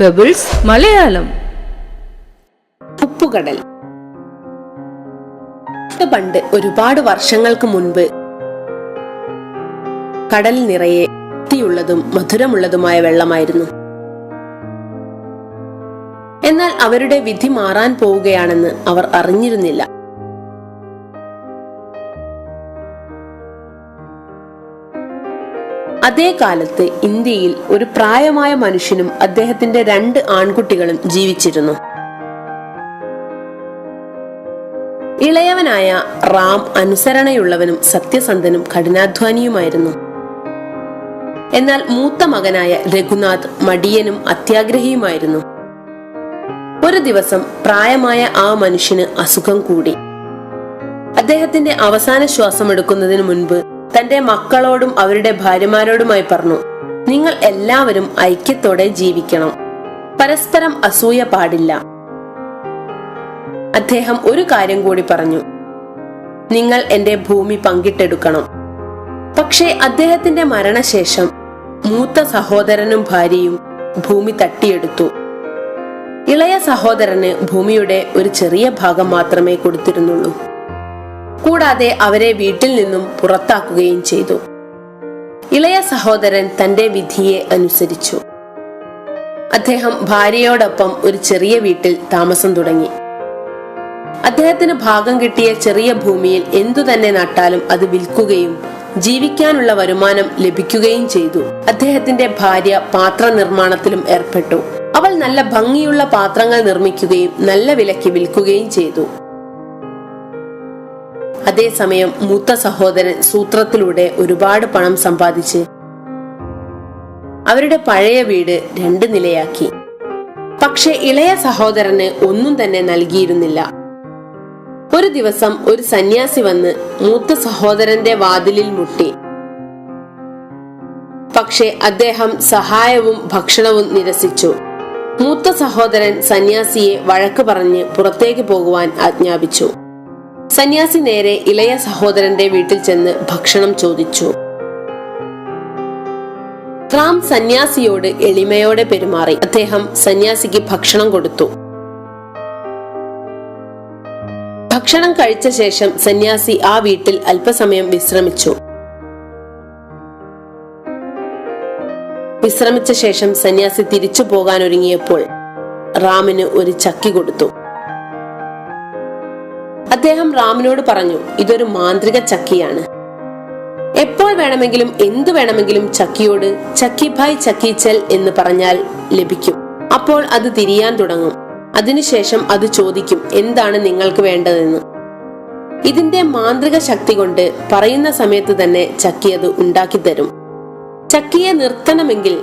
Pebbles Malayalam ഉപ്പുകടൽ. പണ്ട് ഒരുപാട് വർഷങ്ങൾക്ക് മുൻപ് കടൽ നിറയെ വൃത്തിയുള്ളതും മധുരമുള്ളതുമായ വെള്ളമായിരുന്നു. എന്നാൽ അവരുടെ വിധി മാറാൻ പോവുകയാണെന്ന് അവർ അറിഞ്ഞിരുന്നില്ല. അതേ കാലത്ത് ഇന്ത്യയിൽ ഒരു പ്രായമായ മനുഷ്യനും അദ്ദേഹത്തിന്റെ രണ്ട് ആൺകുട്ടികളും ജീവിച്ചിരുന്നു. ഇളയവനായ റാം അനുസരണയുള്ളവനും സത്യസന്ധനും കഠിനാധ്വാനിയുമായിരുന്നു. എന്നാൽ മൂത്ത മകനായ രഘുനാഥ് മടിയനും അത്യാഗ്രഹിയുമായിരുന്നു. ഒരു ദിവസം പ്രായമായ ആ മനുഷ്യന് അസുഖം കൂടി. അദ്ദേഹത്തിന്റെ അവസാന ശ്വാസം എടുക്കുന്നതിന് മുൻപ് തന്റെ മക്കളോടും അവരുടെ ഭാര്യമാരോടുമായി പറഞ്ഞു നിങ്ങൾ എല്ലാവരും ഐക്യത്തോടെ ജീവിക്കണം. പരസ്പരം അസൂയ പാടില്ല. അദ്ദേഹം ഒരു കാര്യം കൂടി പറഞ്ഞു നിങ്ങൾ എന്റെ ഭൂമി പങ്കിട്ടെടുക്കണം. പക്ഷേ അദ്ദേഹത്തിന്റെ മരണശേഷം മൂത്ത സഹോദരനും ഭാര്യയും ഭൂമി തട്ടിയെടുത്തു. ഇളയ സഹോദരന് ഭൂമിയുടെ ഒരു ചെറിയ ഭാഗം മാത്രമേ കൊടുത്തിരുന്നുള്ളൂ. കൂടാതെ അവരെ വീട്ടിൽ നിന്നും പുറത്താക്കുകയും ചെയ്തു. ഇളയ സഹോദരൻ തന്റെ വിധിയെ അനുസരിച്ചു. അദ്ദേഹം ഭാര്യയോടൊപ്പം ഒരു ചെറിയ വീട്ടിൽ താമസം തുടങ്ങി. അദ്ദേഹത്തിന് ഭാഗം കിട്ടിയ ചെറിയ ഭൂമിയിൽ എന്തു തന്നെ നട്ടാലും അത് വിൽക്കുകയും ജീവിക്കാനുള്ള വരുമാനം ലഭിക്കുകയും ചെയ്തു. അദ്ദേഹത്തിന്റെ ഭാര്യ പാത്ര നിർമ്മാണത്തിലും ഏർപ്പെട്ടു. അവൾ നല്ല ഭംഗിയുള്ള പാത്രങ്ങൾ നിർമ്മിക്കുകയും നല്ല വിലയ്ക്ക് വിൽക്കുകയും ചെയ്തു. അതേസമയം മൂത്ത സഹോദരൻ സൂത്രത്തിലൂടെ ഒരുപാട് പണം സമ്പാദിച്ച് അവരുടെ പഴയ വീട് രണ്ട് നിലയാക്കി. പക്ഷെ ഇളയ സഹോദരന് ഒന്നും തന്നെ നൽകിയിരുന്നില്ല. ഒരു ദിവസം ഒരു സന്യാസി വന്ന് മൂത്ത സഹോദരന്റെ വാതിലിൽ മുട്ടി. പക്ഷെ അദ്ദേഹം സഹായവും ഭക്ഷണവും നിരസിച്ചു. മൂത്ത സഹോദരൻ സന്യാസിയെ വഴക്ക് പറഞ്ഞ് പുറത്തേക്ക് പോകുവാൻ ആജ്ഞാപിച്ചു. സന്യാസി നേരെ ഇളയ സഹോദരന്റെ വീട്ടിൽ ചെന്ന് ഭക്ഷണം ചോദിച്ചു. റാം സന്യാസിയോട് എളിമയോടെ പെരുമാറി. അദ്ദേഹം സന്യാസിക്ക് ഭക്ഷണം കൊടുത്തു. ഭക്ഷണം കഴിച്ച ശേഷം സന്യാസി ആ വീട്ടിൽ അല്പസമയം വിശ്രമിച്ചു. വിശ്രമിച്ച ശേഷം സന്യാസി തിരിച്ചു പോകാൻ ഒരുങ്ങിയപ്പോൾ റാമിന് ഒരു ചക്കി കൊടുത്തു. അദ്ദേഹം റാമിനോട് പറഞ്ഞു ഇതൊരു മാന്ത്രിക ചക്കിയാണ്. എപ്പോൾ വേണമെങ്കിലും എന്തു വേണമെങ്കിലും ചക്കിയോട് ചക്കി ഭായ് ചക്കീച്ചൽ എന്ന് പറഞ്ഞാൽ ലഭിക്കും. അപ്പോൾ അത് തിരിയാൻ തുടങ്ങും. അതിനുശേഷം അത് ചോദിക്കും എന്താണ് നിങ്ങൾക്ക് വേണ്ടതെന്ന്. ഇതിന്റെ മാന്ത്രിക ശക്തി കൊണ്ട് പറയുന്ന സമയത്ത് തന്നെ ചക്കി അത് ഉണ്ടാക്കി തരും. ചക്കിയെ നിർത്തണമെങ്കിൽ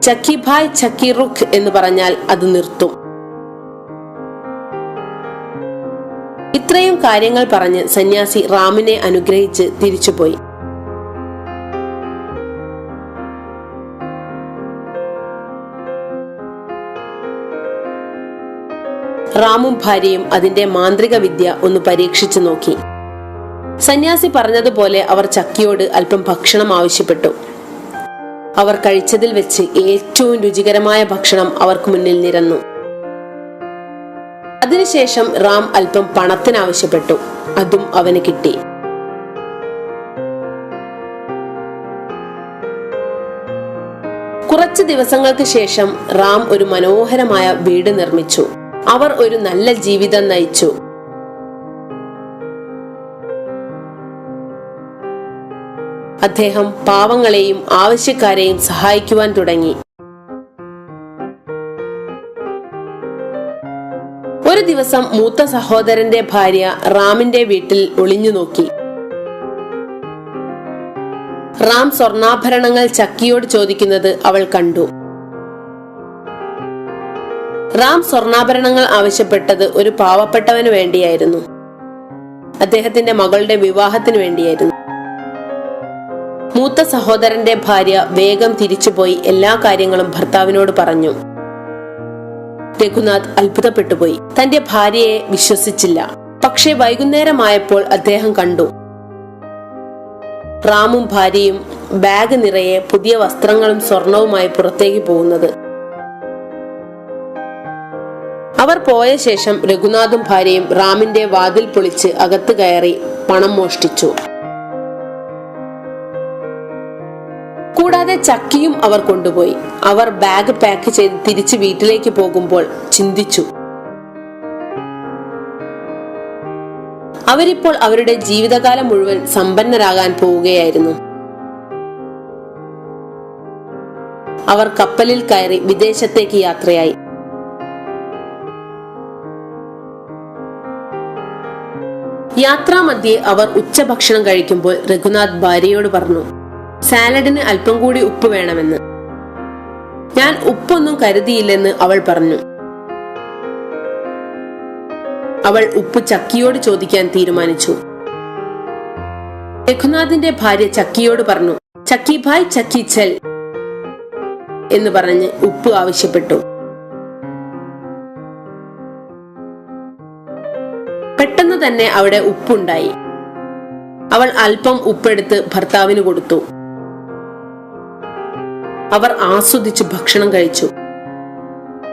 ചക്കി ഭായ് ചക്കി റുഖ് എന്ന് പറഞ്ഞാൽ അത് നിർത്തും. ഇത്രയും കാര്യങ്ങൾ പറഞ്ഞ് സന്യാസി റാമിനെ അനുഗ്രഹിച്ച് തിരിച്ചുപോയി. റാമും ഭാര്യയും അതിന്റെ മാന്ത്രിക വിദ്യ ഒന്ന് പരീക്ഷിച്ചു നോക്കി. സന്യാസി പറഞ്ഞതുപോലെ അവർ ചക്കിയോട് അല്പം ഭക്ഷണം ആവശ്യപ്പെട്ടു. അവർ കഴിച്ചതിൽ വെച്ച് ഏറ്റവും രുചികരമായ ഭക്ഷണം അവർക്ക് മുന്നിൽ നിരന്നു. അതിനുശേഷം റാം അല്പം പണത്തിനാവശ്യപ്പെട്ടു. അതും അവന് കിട്ടി. കുറച്ച് ദിവസങ്ങൾക്ക് ശേഷം റാം ഒരു മനോഹരമായ വീട് നിർമ്മിച്ചു. അവർ ഒരു നല്ല ജീവിതം നയിച്ചു. അദ്ദേഹം പാവങ്ങളെയും ആവശ്യക്കാരെയും സഹായിക്കുവാൻ തുടങ്ങി. ഒരു ദിവസം മൂത്ത സഹോദരന്റെ ഭാര്യ റാമിന്റെ വീട്ടിൽ ഒളിഞ്ഞു നോക്കി. റാം സ്വർണാഭരണങ്ങൾ ചക്കിയോട് ചോദിക്കുന്നത് അവൾ കണ്ടു. റാം സ്വർണാഭരണങ്ങൾ ആവശ്യപ്പെട്ടത് ഒരു പാവപ്പെട്ടവന് വേണ്ടിയായിരുന്നു. അദ്ദേഹത്തിന്റെ മകളുടെ വിവാഹത്തിന് വേണ്ടിയായിരുന്നു. മൂത്ത സഹോദരന്റെ ഭാര്യ വേഗം തിരിച്ചുപോയി എല്ലാ കാര്യങ്ങളും ഭർത്താവിനോട് പറഞ്ഞു. രഘുനാഥ് അത്ഭുതപ്പെട്ടുപോയി. തന്റെ ഭാര്യയെ വിശ്വസിച്ചില്ല. പക്ഷേ വൈകുന്നേരമായപ്പോൾ അദ്ദേഹം കണ്ടു. റാമും ഭാര്യയും ബാഗ് നിറയെ പുതിയ വസ്ത്രങ്ങളും സ്വർണവുമായി പുറത്തേക്ക് പോകുന്നത്. അവർ പോയ ശേഷം രഘുനാഥും ഭാര്യയും റാമിന്റെ വാതിൽ പൊളിച്ച് അകത്ത് കയറി പണം മോഷ്ടിച്ചു. കൂടാതെ ചക്കിയും അവർ കൊണ്ടുപോയി. അവർ ബാഗ് പാക്ക് ചെയ്ത് തിരിച്ച് വീട്ടിലേക്ക് പോകുമ്പോൾ ചിന്തിച്ചു. അവരിപ്പോൾ അവരുടെ ജീവിതകാലം മുഴുവൻ സമ്പന്നരാകാൻ പോവുകയായിരുന്നു. അവർ കപ്പലിൽ കയറി വിദേശത്തേക്ക് യാത്രയായി. യാത്രാമധ്യേ അവർ ഉച്ചഭക്ഷണം കഴിക്കുമ്പോൾ രഘുനാഥ് ഭാര്യയോട് പറഞ്ഞു സാലഡിന് അല്പം കൂടി ഉപ്പ് വേണമെന്ന്. ഞാൻ ഉപ്പൊന്നും കരുതിയില്ലെന്ന് അവൾ പറഞ്ഞു. അവൾ ഉപ്പ് ചക്കിയോട് ചോദിക്കാൻ തീരുമാനിച്ചു. രഘുനാഥിന്റെ ഭാര്യ ചക്കിയോട് പറഞ്ഞു ചക്കി ഭായ് ചക്കി ചെൽ എന്ന് പറഞ്ഞ് ഉപ്പ് ആവശ്യപ്പെട്ടു. പെട്ടെന്ന് തന്നെ അവിടെ ഉപ്പുണ്ടായി. അവൾ അല്പം ഉപ്പെടുത്ത് ഭർത്താവിന് കൊടുത്തു. അവർ ആസ്വദിച്ചു ഭക്ഷണം കഴിച്ചു.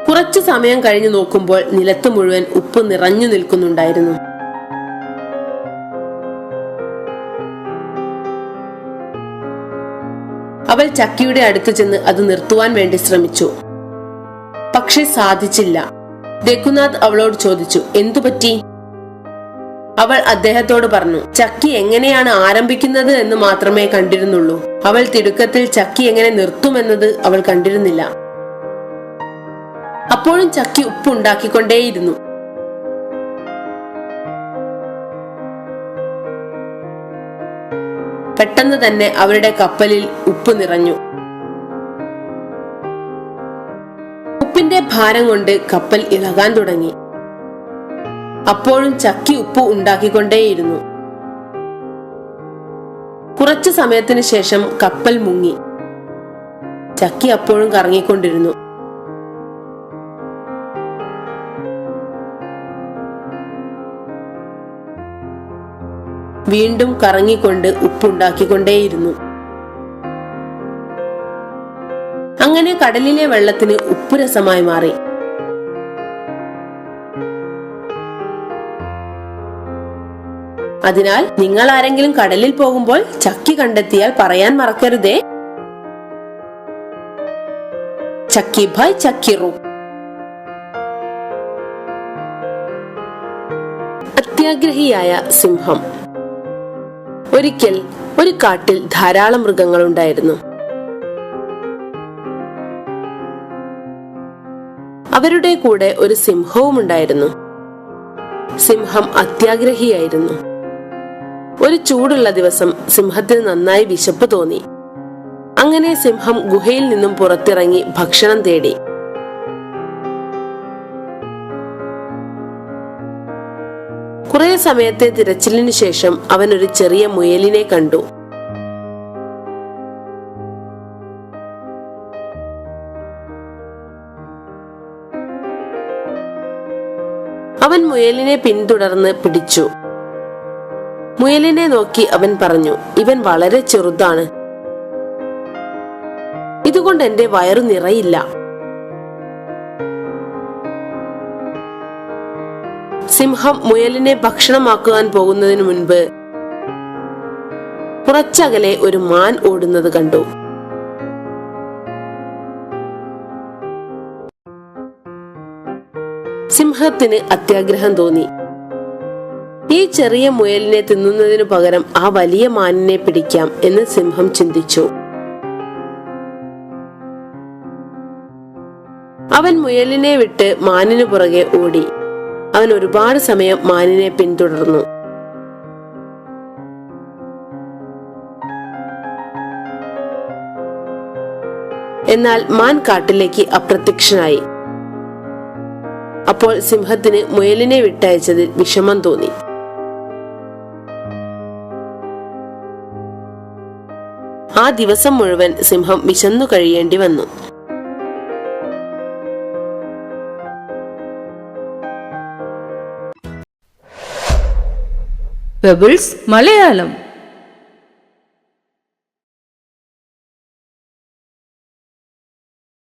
കുറച്ചു സമയം കഴിഞ്ഞു നോക്കുമ്പോൾ നിലത്ത് മുഴുവൻ ഉപ്പ് നിറഞ്ഞു നിൽക്കുന്നുണ്ടായിരുന്നു. അവൾ ചക്കിയുടെ അടുത്ത് ചെന്ന് അത് നിർത്തുവാൻ വേണ്ടി ശ്രമിച്ചു. പക്ഷെ സാധിച്ചില്ല. രഘുനാഥ് അവളോട് ചോദിച്ചു എന്തു പറ്റി അവൾ അദ്ദേഹത്തോട് പറഞ്ഞു ചക്കി എങ്ങനെയാണ് ആരംഭിക്കുന്നത് എന്ന് മാത്രമേ കണ്ടിരുന്നുള്ളൂ. അവൾ തിടുക്കത്തിൽ ചക്കി എങ്ങനെ നിർത്തുമെന്നത് അവൾ കണ്ടിരുന്നില്ല. അപ്പോഴും ചക്കി ഉപ്പുണ്ടാക്കിക്കൊണ്ടേയിരുന്നു പെട്ടെന്ന് തന്നെ അവരുടെ കപ്പലിൽ ഉപ്പ് നിറഞ്ഞു. ഉപ്പിന്റെ ഭാരം കൊണ്ട് കപ്പൽ ഇളകാൻ തുടങ്ങി. അപ്പോഴും ചക്കി ഉപ്പ് ഉണ്ടാക്കിക്കൊണ്ടേയിരുന്നു. കുറച്ചു സമയത്തിന് ശേഷം കപ്പൽ മുങ്ങി. ചക്കി അപ്പോഴും കറങ്ങിക്കൊണ്ടിരുന്നു. വീണ്ടും കറങ്ങിക്കൊണ്ട് ഉപ്പുണ്ടാക്കിക്കൊണ്ടേയിരുന്നു അങ്ങനെ കടലിലെ വെള്ളത്തിന് ഉപ്പുരസമായി മാറി. അതിനാൽ നിങ്ങൾ ആരെങ്കിലും കടലിൽ പോകുമ്പോൾ ചക്കി കണ്ടെത്തിയാൽ പറയാൻ മറക്കരുതേ. ചക്കി ഭായ് ചക്കിറു അത്യാഗ്രഹിയായ സിംഹം. ഒരിക്കൽ ഒരു കാട്ടിൽ ധാരാളം മൃഗങ്ങൾ ഉണ്ടായിരുന്നു. അവരുടെ കൂടെ ഒരു സിംഹവും ഉണ്ടായിരുന്നു സിംഹം അത്യാഗ്രഹിയായിരുന്നു. ഒരു ചൂടുള്ള ദിവസം സിംഹത്തിന് നന്നായി വിശപ്പ് തോന്നി. അങ്ങനെ സിംഹം ഗുഹയിൽ നിന്നും പുറത്തിറങ്ങി ഭക്ഷണം തേടി. കുറെ സമയത്തെ തിരച്ചിലിനു ശേഷം അവൻ ഒരു ചെറിയ മുയലിനെ കണ്ടു. അവൻ മുയലിനെ പിന്തുടർന്ന് പിടിച്ചു. മുയലിനെ നോക്കി അവൻ പറഞ്ഞു ഇവൻ വളരെ ചെറുതാണ്. ഇതുകൊണ്ട് എന്റെ വയറു നിറയില്ല. സിംഹം മുയലിനെ ഭക്ഷണമാക്കുവാൻ പോകുന്നതിന് മുൻപ് കുറച്ചകലെ ഒരു മാൻ ഓടുന്നത് കണ്ടു. സിംഹത്തിന് അത്യാഗ്രഹം തോന്നി. ഈ ചെറിയ മുയലിനെ തിന്നുന്നതിനു പകരം ആ വലിയ മാനിനെ പിടിക്കാം എന്ന് സിംഹം ചിന്തിച്ചു. അവൻ മുയലിനെ വിട്ട് മാനിനു പുറകെ ഓടി. അവൻ ഒരുപാട് സമയം മാനിനെ പിന്തുടർന്നു. എന്നാൽ മാൻ കാട്ടിലേക്ക് അപ്രത്യക്ഷനായി. അപ്പോൾ സിംഹത്തിന് മുയലിനെ വിട്ടയച്ചതിൽ വിഷമം തോന്നി. ആ ദിവസം മുഴുവൻ സിംഹം വിശന്നു കഴിയേണ്ടി വന്നു. പെബിൾസ് മലയാളം